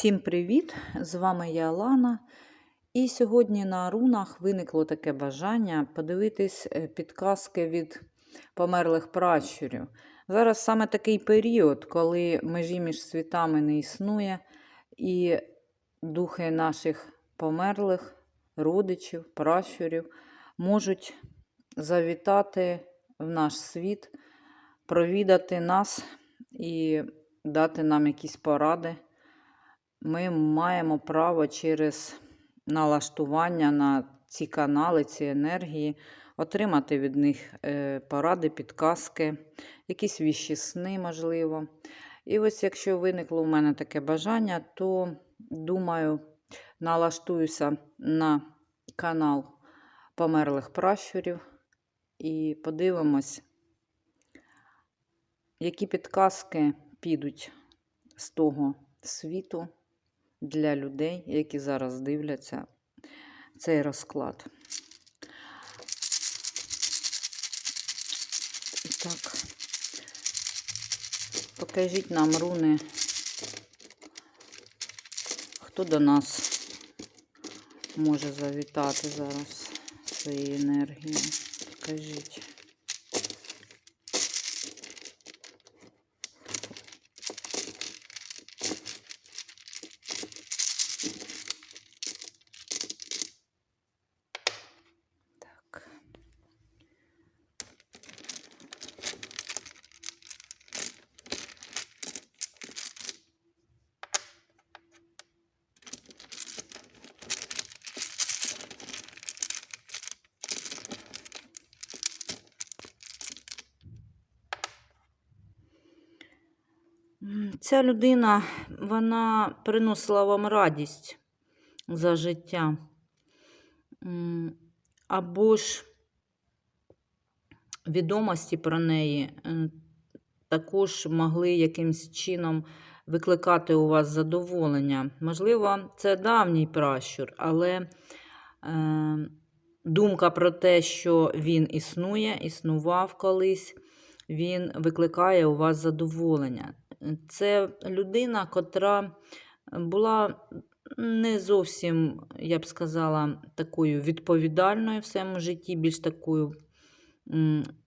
Всім привіт! З вами я Лана. І сьогодні на рунах виникло таке бажання подивитись е, підказки від померлих пращурів. Зараз саме такий період, коли межі між світами не існує, і духи наших померлих родичів, пращурів можуть завітати в наш світ, провідати нас і дати нам якісь поради ми маємо право через налаштування на ці канали, ці енергії, отримати від них е, поради, підказки, якісь віщі сни, можливо. І ось, якщо виникло у мене таке бажання, то думаю, налаштуюся на канал померлих пращурів і подивимось, які підказки підуть з того світу для людей, які зараз дивляться цей розклад. І так, покажіть нам руни, хто до нас може завітати зараз своєю енергією. Покажіть. Ця людина, вона приносила вам радість за життя. Або ж відомості про неї е, також могли якимсь чином викликати у вас задоволення. Можливо, це давній пращур, але е, думка про те, що він існує, існував колись, він викликає у вас задоволення. Це людина, котра була не зовсім, я б сказала, такою відповідальною в своєму житті, більш такою,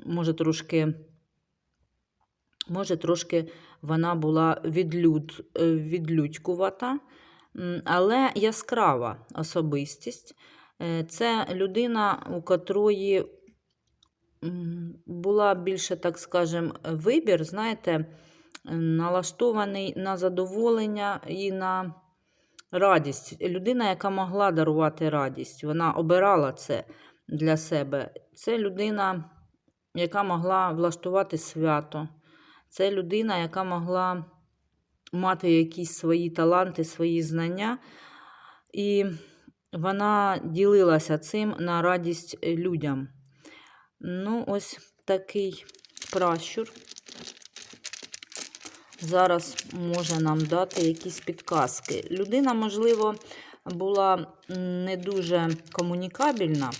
може, трошки. Може, трошки вона була відлюд, е, відлюдькувата, але яскрава особистість. Е, Це людина, у котрої була більше, так скажем, вибір, знаєте, налаштований на задоволення і на радість. Людина, яка могла дарувати радість, вона обирала це для себе. Це людина, яка могла влаштувати свято. Це людина, яка могла мати якісь свої таланти, свої знання. І вона ділилася цим на радість людям. Ну, ось такий пращур зараз може нам дати якісь підказки. Людина, можливо, була не дуже комунікабельна,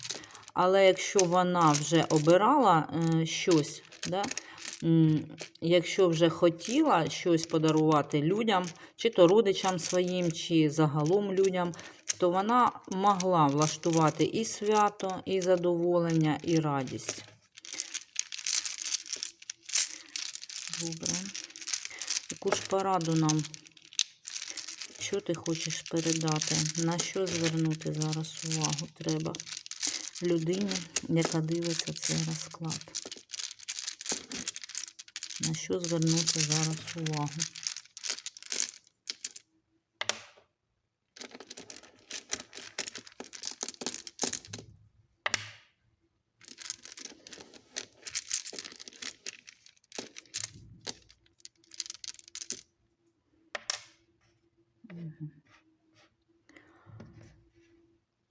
але якщо вона вже обирала е, щось, да, якщо вже хотіла щось подарувати людям, чи то родичам своїм, чи загалом людям, то вона могла влаштувати і свято, і задоволення, і радість. Добре. Яку ж пораду нам? Що ти хочеш передати? На що звернути зараз увагу треба людині, яка дивиться цей розклад? На що звернути зараз увагу?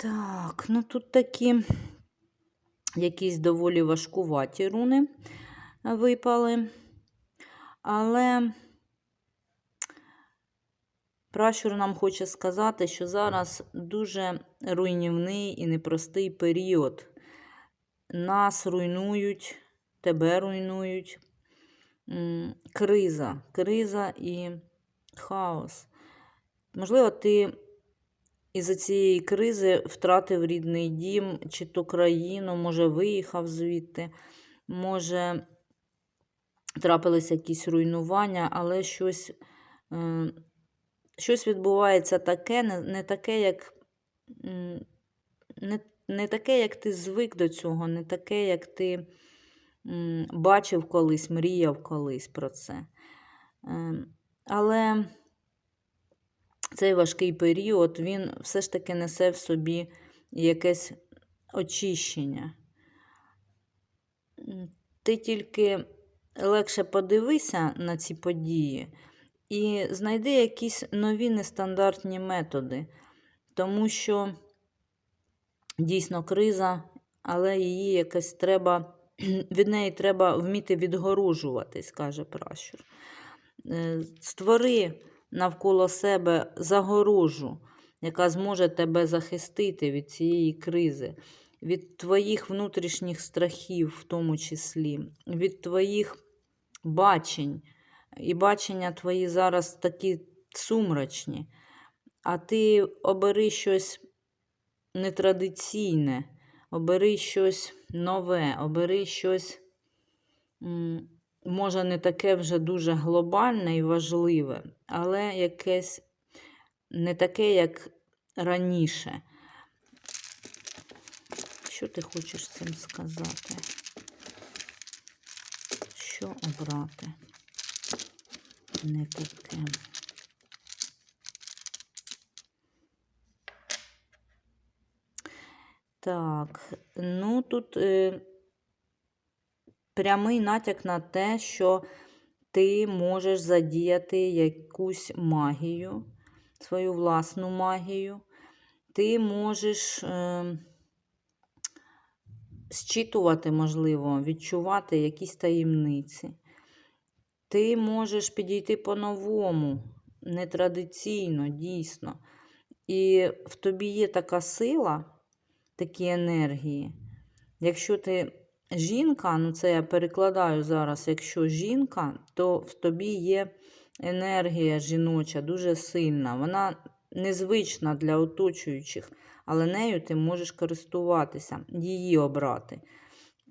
Так, ну тут такі якісь доволі важкуваті руни випали. Але пращур нам хоче сказати, що зараз дуже руйнівний і непростий період. Нас руйнують, тебе руйнують. Криза, криза і хаос. Можливо, ти із-за цієї кризи втратив рідний дім чи то країну, може, виїхав звідти, може, трапилися якісь руйнування, але щось, е, щось відбувається таке, не, не таке, як. Не, не таке, як ти звик до цього, не таке, як ти бачив колись, мріяв колись про це. Ем, Але цей важкий період, він все ж таки несе в собі якесь очищення. Ти тільки легше подивися на ці події і знайди якісь нові нестандартні методи, тому що дійсно криза, але її якось треба, від неї треба вміти відгорожуватись, каже пращур. Е, Створи навколо себе загорожу, яка зможе тебе захистити від цієї кризи, від твоїх внутрішніх страхів, в тому числі, від твоїх бачень. І бачення твої зараз такі сумрачні, а ти обери щось нетрадиційне, обери щось нове, обери щось, може, не таке вже дуже глобальне і важливе, але якесь не таке, як раніше. Що ти хочеш цим сказати? Що обрати? Не таке. Так, ну тут е, прямий натяк на те, що ти можеш задіяти якусь магію, свою власну магію. Ти можеш е, зчитувати, можливо, відчувати якісь таємниці. Ти можеш підійти по-новому, нетрадиційно, дійсно. І в тобі є така сила, такі енергії. Якщо ти жінка, ну це я перекладаю зараз, якщо жінка, то в тобі є енергія жіноча, дуже сильна. Вона незвична для оточуючих, але нею ти можеш користуватися, її обрати.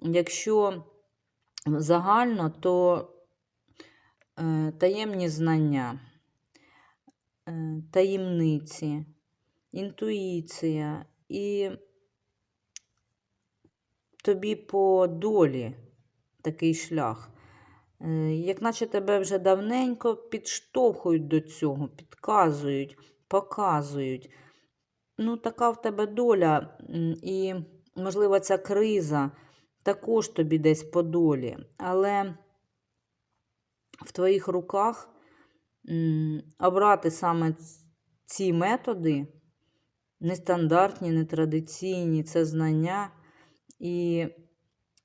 Якщо загально, то е, таємні знання, е, таємниці, інтуїція і тобі по долі такий шлях. Е, Як наче тебе вже давненько підштовхують до цього, підказують, показують. Ну, така в тебе доля, і, можливо, ця криза також тобі десь по долі. Але в твоїх руках обрати саме ці методи, нестандартні, нетрадиційні, це знання, і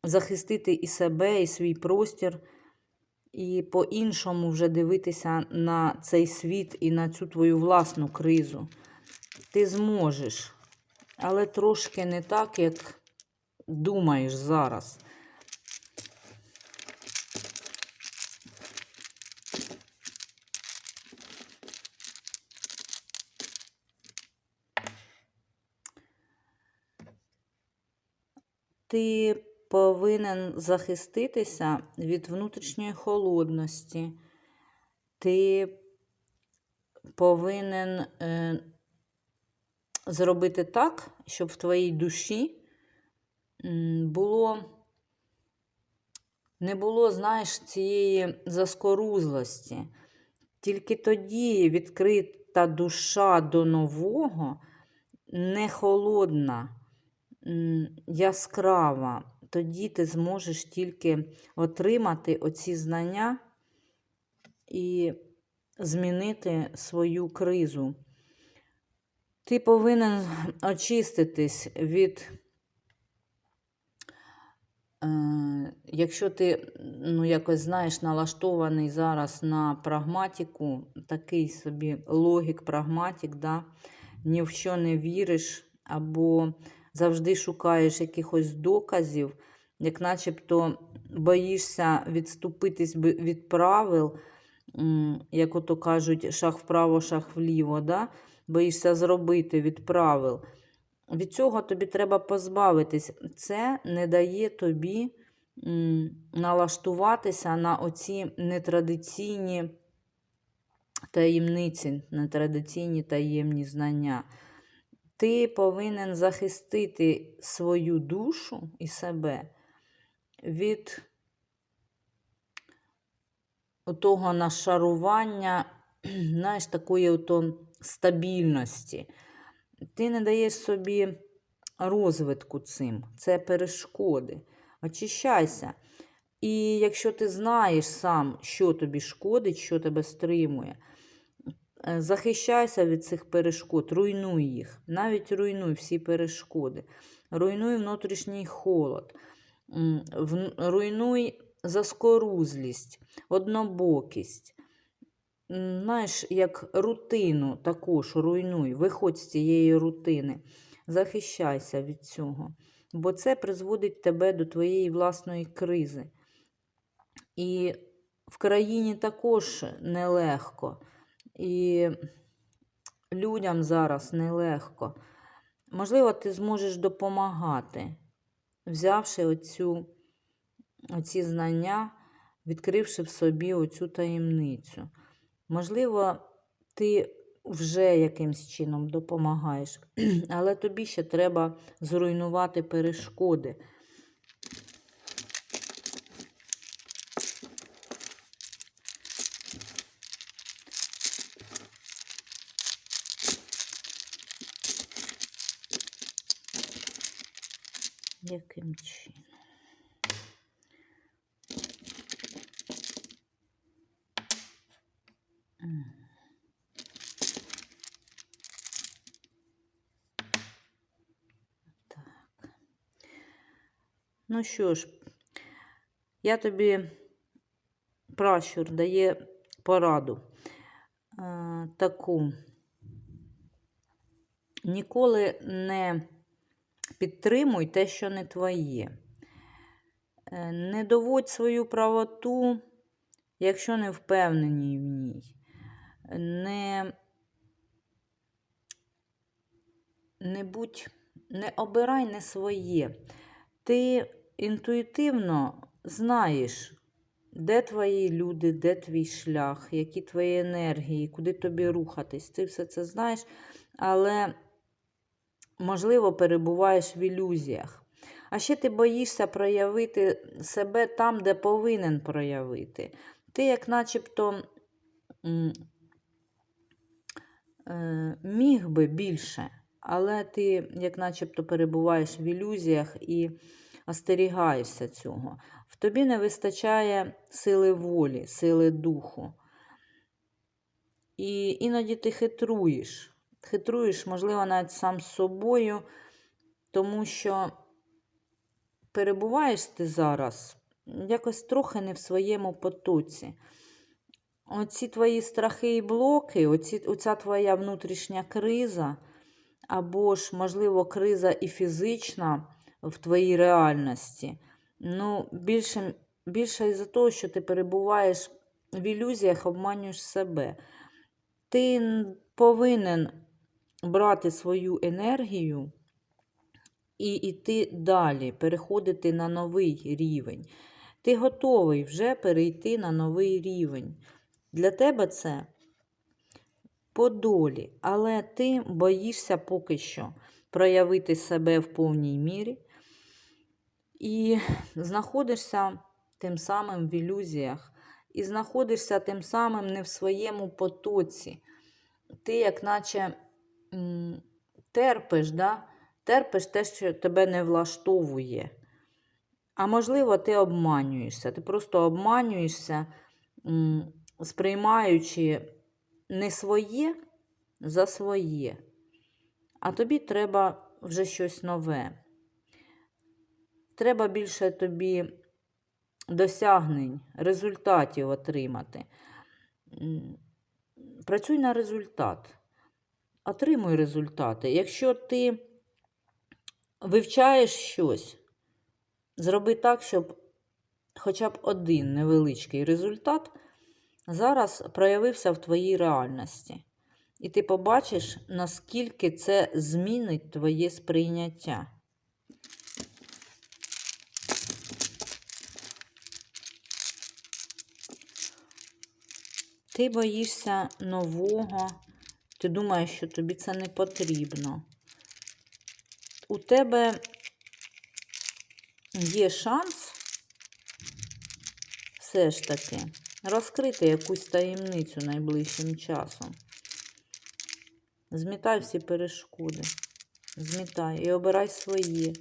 захистити і себе, і свій простір, і по-іншому вже дивитися на цей світ і на цю твою власну кризу. Ти зможеш, але трошки не так, як думаєш зараз. Ти повинен захиститися від внутрішньої холодності. Ти повинен е, зробити так, щоб в твоїй душі було, не було, знаєш, цієї заскорузлості. Тільки тоді відкрита душа до нового, не холодна, яскрава. Тоді ти зможеш тільки отримати оці знання і змінити свою кризу. Ти повинен очиститись від, е, якщо ти, ну, якось знаєш, налаштований зараз на прагматику, такий собі логік, прагматик, да? ні в що не віриш, або завжди шукаєш якихось доказів, як начебто боїшся відступитись від правил, як ото кажуть, шаг вправо, шаг вліво, да? боїшся зробити від правил. Від цього тобі треба позбавитись. Це не дає тобі налаштуватися на оці нетрадиційні таємниці, нетрадиційні таємні знання. Ти повинен захистити свою душу і себе від того нашарування, знаєш, такої ото стабільності. Ти не даєш собі розвитку цим, це перешкоди. Очищайся. І якщо ти знаєш сам, що тобі шкодить, що тебе стримує, захищайся від цих перешкод, руйнуй їх. Навіть руйнуй всі перешкоди. Руйнуй внутрішній холод, руйнуй заскорузлість, однобокість. Знаєш, як рутину також руйнуй, виходь з цієї рутини, захищайся від цього, бо це призводить тебе до твоєї власної кризи. І в країні також нелегко, і людям зараз нелегко. Можливо, ти зможеш допомагати, взявши оцю, оці знання, відкривши в собі оцю таємницю. Можливо, ти вже якимсь чином допомагаєш, але тобі ще треба зруйнувати перешкоди. Яким чином? Так. Ну що ж, я тобі пращур дає пораду е, таку. Ніколи не підтримуй те, що не твоє. Е, Не доводь свою правоту, якщо не впевнені в ній. Не, не будь, не обирай не своє. Ти інтуїтивно знаєш, де твої люди, де твій шлях, які твої енергії, куди тобі рухатись. Ти все це знаєш, але, можливо, перебуваєш в ілюзіях. А ще ти боїшся проявити себе там, де повинен проявити. Ти, як начебто, е, міг би більше, але ти, як начебто, перебуваєш в ілюзіях і остерігаєшся цього. В тобі не вистачає сили волі, сили духу. І іноді ти хитруєш. Хитруєш, можливо, навіть сам з собою, тому що перебуваєш ти зараз якось трохи не в своєму потоці. Оці твої страхи і блоки, оці, оця твоя внутрішня криза, або ж, можливо, криза і фізична в твоїй реальності. Ну, більше, більше із-за того, що ти перебуваєш в ілюзіях, обманюєш себе. Ти повинен брати свою енергію і йти далі, переходити на новий рівень. Ти готовий вже перейти на новий рівень. Для тебе це по долі, але ти боїшся поки що проявити себе в повній мірі і знаходишся тим самим в ілюзіях, і знаходишся тим самим не в своєму потоці. Ти, як наче терпиш, да? терпиш те, що тебе не влаштовує. А можливо, ти обманюєшся. Ти просто обманюєшся, сприймаючи не своє за своє. А тобі треба вже щось нове. Треба більше тобі досягнень, результатів отримати. Працюй на результат. Отримуй результати. Якщо ти вивчаєш щось, зроби так, щоб хоча б один невеличкий результат зараз проявився в твоїй реальності. І ти побачиш, наскільки це змінить твоє сприйняття. Ти боїшся нового, ти думаєш, що тобі це не потрібно. У тебе є шанс все ж таки розкрити якусь таємницю найближчим часом. Змітай всі перешкоди. Змітай і обирай своє.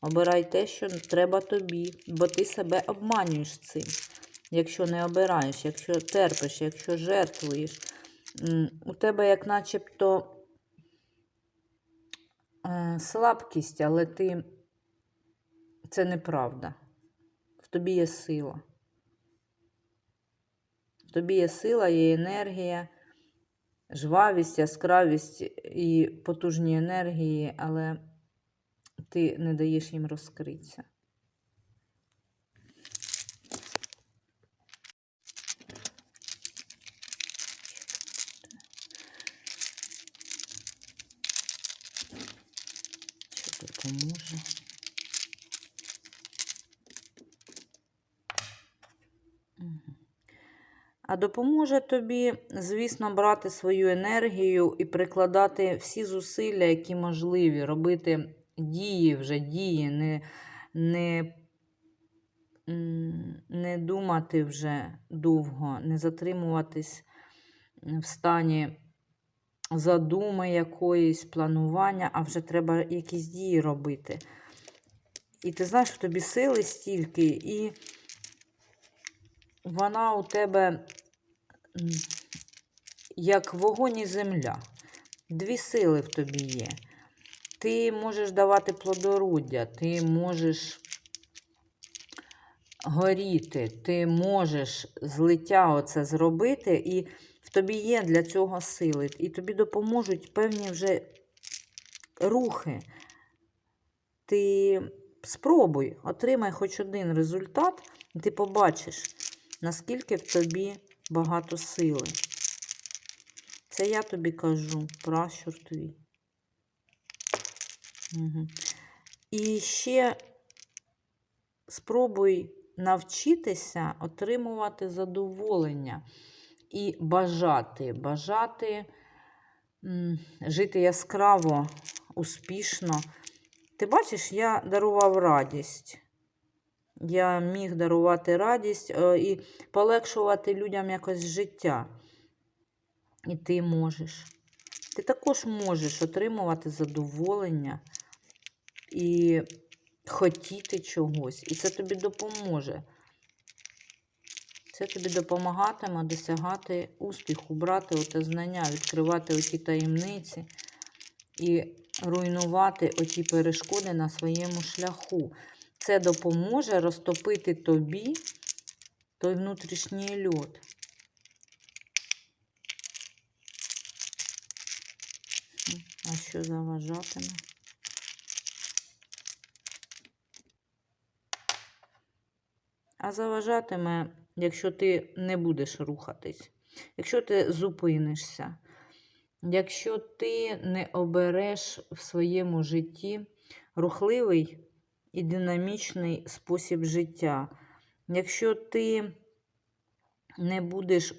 Обирай те, що треба тобі, бо ти себе обманюєш цим. Якщо не обираєш, якщо терпиш, якщо жертвуєш, у тебе як начебто е, слабкість, але ти це неправда. В тобі є сила. В тобі є сила, є енергія, жвавість, яскравість і потужні енергії, але ти не даєш їм розкритися. Що допоможе? А допоможе тобі, звісно, брати свою енергію і прикладати всі зусилля, які можливі, робити дії вже дії, не, не, не думати вже довго, не затримуватись в стані задуми якоїсь, планування, а вже треба якісь дії робити. І ти знаєш, в тобі сили стільки, і вона у тебе як вогонь і земля. Дві сили в тобі є. Ти можеш давати плодороддя, ти можеш горіти, ти можеш злиття оце зробити, і в тобі є для цього сили. І тобі допоможуть певні вже рухи. Ти спробуй, отримай хоч один результат, і ти побачиш, наскільки в тобі багато сили. Це я тобі кажу, пращур твій. Угу. І ще спробуй навчитися отримувати задоволення і бажати, бажати жити яскраво, успішно. Ти бачиш, я дарував радість. Я міг дарувати радість е, і полегшувати людям якось життя. І ти можеш. Ти також можеш отримувати задоволення і хотіти чогось. І це тобі допоможе. Це тобі допомагатиме досягати успіху, брати оте знання, відкривати оті таємниці і руйнувати оті перешкоди на своєму шляху. Це допоможе розтопити тобі той внутрішній льод. А що заважатиме? А заважатиме, якщо ти не будеш рухатись, якщо ти зупинишся, якщо ти не обереш в своєму житті рухливий і динамічний спосіб життя, якщо ти не будеш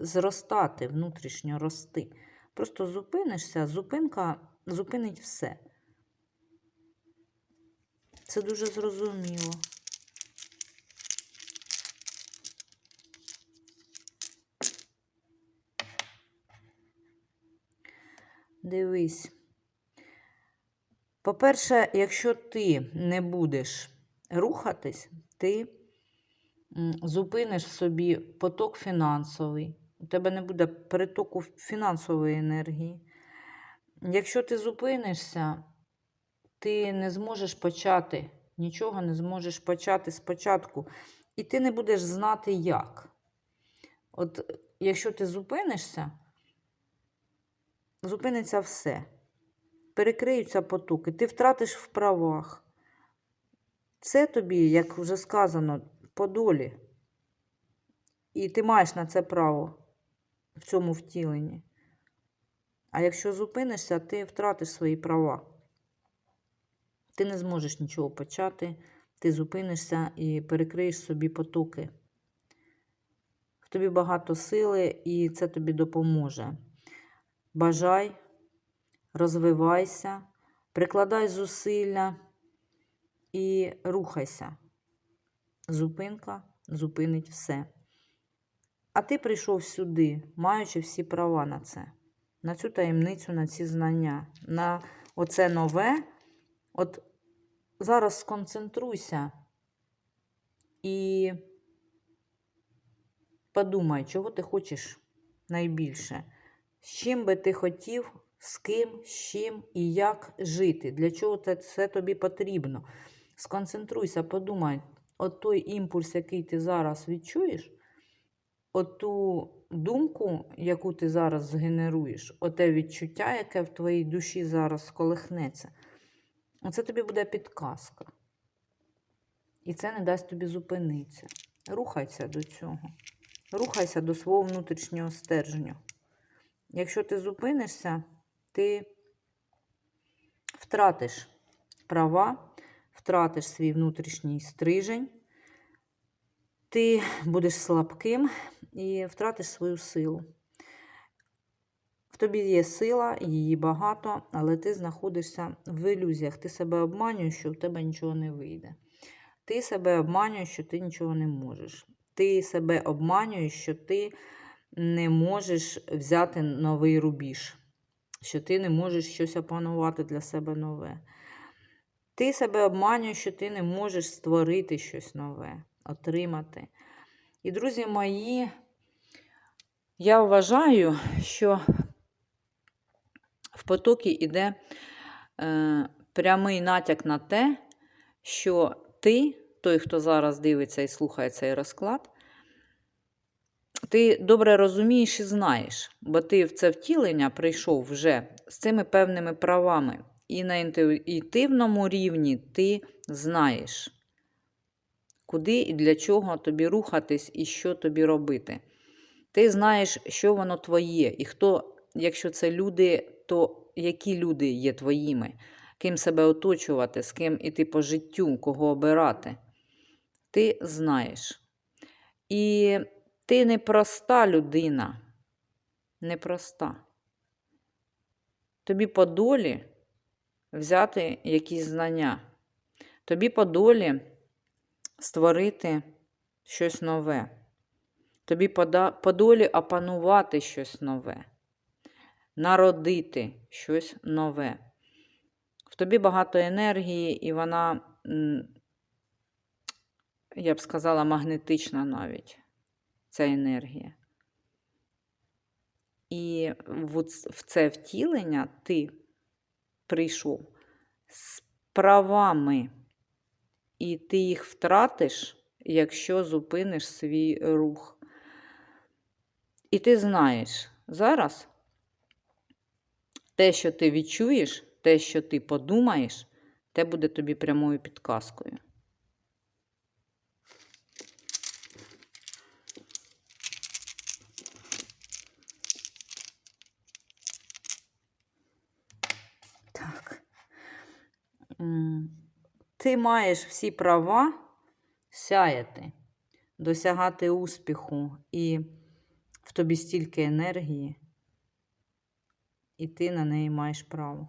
зростати, внутрішньо рости, просто зупинишся, зупинка зупинить все. Це дуже зрозуміло. Дивись. По-перше, якщо ти не будеш рухатись, ти зупиниш собі поток фінансовий. У тебе не буде перетоку фінансової енергії. Якщо ти зупинишся, ти не зможеш почати, нічого не зможеш почати спочатку, і ти не будеш знати як. От якщо ти зупинишся, зупиниться все. Перекриються потоки, ти втратиш в правах. Це тобі, як вже сказано, по долі. І ти маєш на це право в цьому втіленні. А якщо зупинишся, ти втратиш свої права. Ти не зможеш нічого почати, ти зупинишся і перекриєш собі потоки. В тобі багато сили, і це тобі допоможе. Бажай, розвивайся, прикладай зусилля і рухайся. Зупинка зупинить все. А ти прийшов сюди, маючи всі права на це, на цю таємницю, на ці знання, на оце нове. От зараз сконцентруйся і подумай, чого ти хочеш найбільше. З чим би ти хотів, з ким, з чим і як жити. Для чого це, це тобі потрібно? Сконцентруйся, подумай, от той імпульс, який ти зараз відчуєш, от ту думку, яку ти зараз згенеруєш, оте відчуття, яке в твоїй душі зараз сколихнеться, оце тобі буде підказка. І це не дасть тобі зупинитися. Рухайся до цього. Рухайся до свого внутрішнього стержня. Якщо ти зупинишся, ти втратиш права, втратиш свій внутрішній стрижень, ти будеш слабким і втратиш свою силу. В тобі є сила, її багато, але ти знаходишся в ілюзіях. Ти себе обманюєш, що в тебе нічого не вийде. Ти себе обманюєш, що ти нічого не можеш. Ти себе обманюєш, що ти не можеш взяти новий рубіж, що ти не можеш щось опанувати для себе нове. Ти себе обманюєш, що ти не можеш створити щось нове, отримати. І, друзі мої, я вважаю, що в потокі йде е, прямий натяк на те, що ти, той, хто зараз дивиться і слухає цей розклад, ти добре розумієш і знаєш, бо ти в це втілення прийшов вже з цими певними правами. І на інтуїтивному рівні ти знаєш, куди і для чого тобі рухатись і що тобі робити. Ти знаєш, що воно твоє, і хто, якщо це люди, то які люди є твоїми, ким себе оточувати, з ким іти по життю, кого обирати. Ти знаєш. І ти непроста людина. Непроста. Тобі по долі взяти якісь знання. Тобі по долі створити щось нове. Тобі по долі опанувати щось нове, народити щось нове. В тобі багато енергії, і вона, я б сказала, магнетична навіть ця енергія. І в це втілення ти прийшов з правами, і ти їх втратиш, якщо зупиниш свій рух. І ти знаєш, зараз те, що ти відчуєш, те, що ти подумаєш, те буде тобі прямою підказкою. Ти маєш всі права сяяти, досягати успіху, і в тобі стільки енергії, і ти на неї маєш право.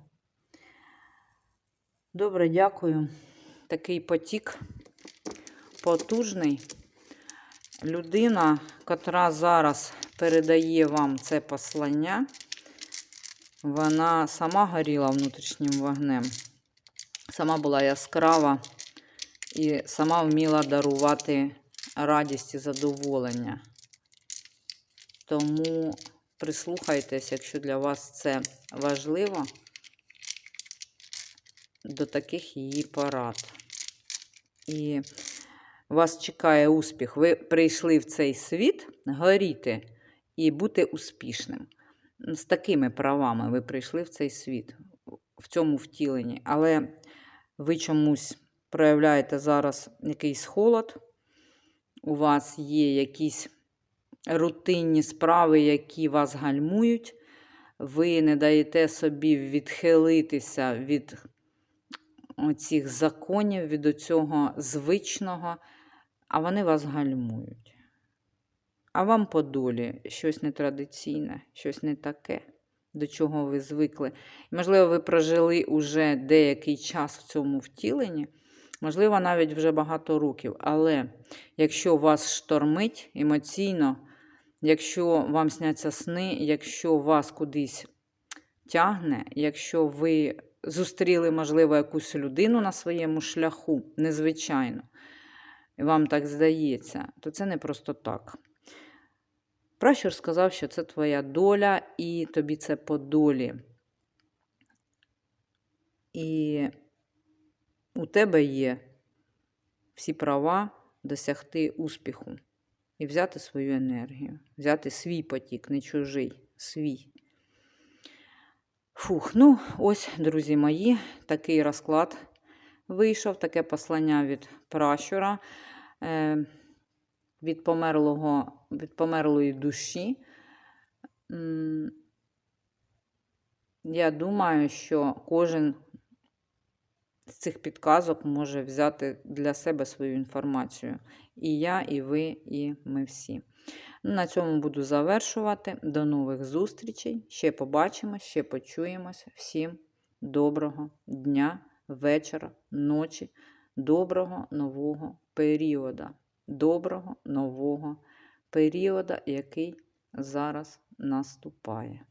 Добре, дякую. Такий потік потужний. Людина, котра зараз передає вам це послання, вона сама горіла внутрішнім вогнем, сама була яскрава і сама вміла дарувати радість і задоволення. Тому прислухайтесь, якщо для вас це важливо, до таких її порад. І вас чекає успіх. Ви прийшли в цей світ горіти і бути успішним. З такими правами ви прийшли в цей світ, в цьому втіленні. Але ви чомусь проявляєте зараз якийсь холод, у вас є якісь рутинні справи, які вас гальмують. Ви не даєте собі відхилитися від оцих законів, від оцього звичного, а вони вас гальмують. А вам по долі щось нетрадиційне, щось не таке, до чого ви звикли. Можливо, ви прожили уже деякий час в цьому втіленні, можливо, навіть вже багато років. Але якщо вас штормить емоційно, якщо вам сняться сни, якщо вас кудись тягне, якщо ви зустріли, можливо, якусь людину на своєму шляху, незвичайно, вам так здається, то це не просто так. Пращур сказав, що це твоя доля, і тобі це по долі. І у тебе є всі права досягти успіху і взяти свою енергію, взяти свій потік, не чужий, свій. Фух, ну, ось, друзі мої, такий розклад вийшов, таке послання від пращура, е, від, померлого, від померлої душі. Я думаю, що кожен з цих підказок може взяти для себе свою інформацію. І я, і ви, і ми всі. На цьому буду завершувати. До нових зустрічей. Ще побачимось, ще почуємось. Всім доброго дня, вечора, ночі, доброго нового періода. Доброго нового періоду, який зараз наступає.